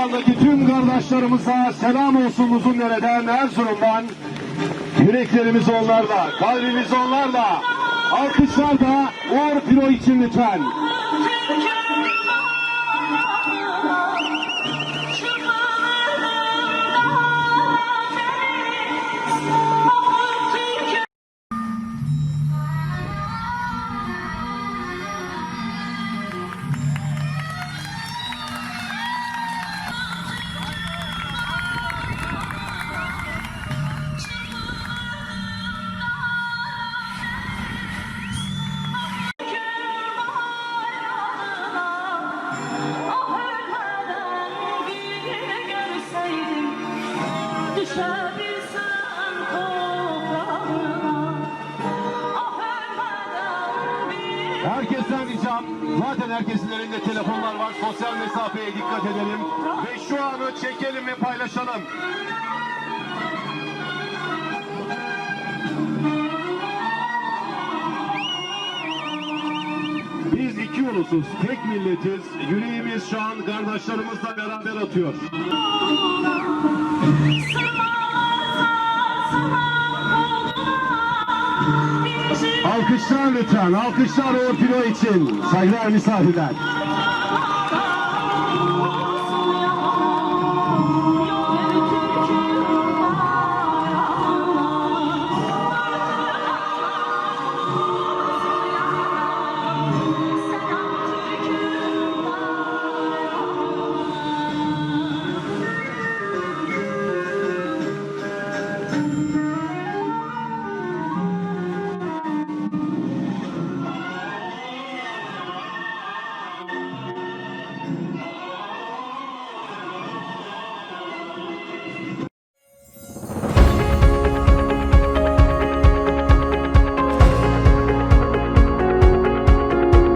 Azerbaycan'daki tüm kardeşlerimize selam olsun uzun nereden Erzurum'dan. Yüreklerimiz onlarla, kalbimiz onlarla. Alkışlar da Uğur Piro için lütfen. Herkesten ricam, zaten herkesin elinde telefonlar var. Sosyal mesafeye dikkat edelim. Ve şu anı çekelim ve paylaşalım. Biz iki ulusuz, tek milletiz. Yüreğimiz şu an kardeşlerimizle beraber atıyor. Alkışlar lütfen, alkışlar Uğur Piro için. Saygılar misafirler.